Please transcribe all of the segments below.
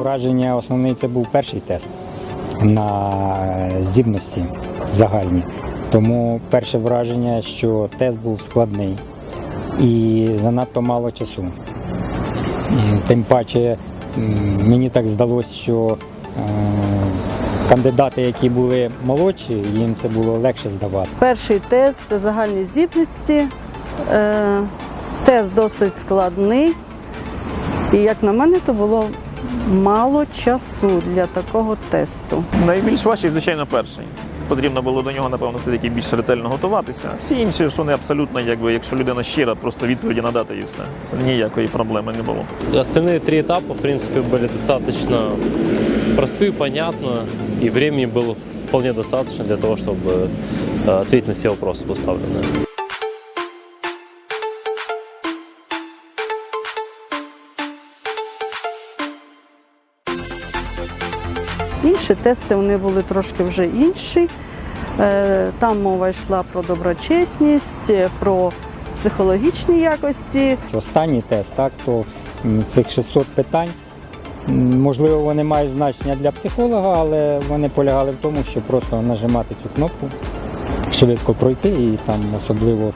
Враження основний це був перший тест на здібності загальні. Тому перше враження, що тест був складний і занадто мало часу. Тим паче мені так здалося, що е, кандидати, які були молодші, їм це було легше здавати. Перший тест це загальні здібності. Е, Тест досить складний. І як на мене, то було мало часу для такого тесту. Найбільш важчий, звичайно, перший. Потрібно було до нього, напевно, все-таки більш ретельно готуватися. Всі інші, що не абсолютно, якби, якщо людина щира, просто відповіді надати і все. Ніякої проблеми не було. Остальные три этапа, в принципе, были достаточно просты, понятно, и времени было вполне достаточно для того, чтобы э, ответить на все вопросы поставленные. Інші тести вони були трошки вже інші. Е, Там мова йшла про доброчесність, е, про психологічні якості. Останній тест, так, то м, цих 600 питань, м, можливо, вони мають значення для психолога, але вони полягали в тому, щоб просто нажимати цю кнопку, швидко пройти і там особливо е,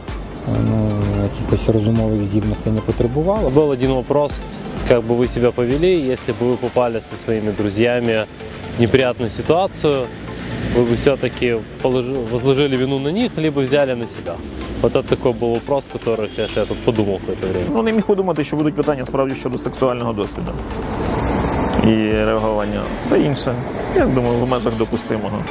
ну, якихось розумових здібностей не потребувало. Был один вопрос, как бы вы себя повели, если бы вы попали со своими друзьями в неприятную ситуацию, вы бы все-таки возложили вину на них, либо взяли на себя. Вот это такой был вопрос, который, конечно, я тут подумал какое-то время. Ну, не міг подумати, що будуть питання справді щодо сексуального досвіду і реагування. Все інше, я думаю, в межах допустимого.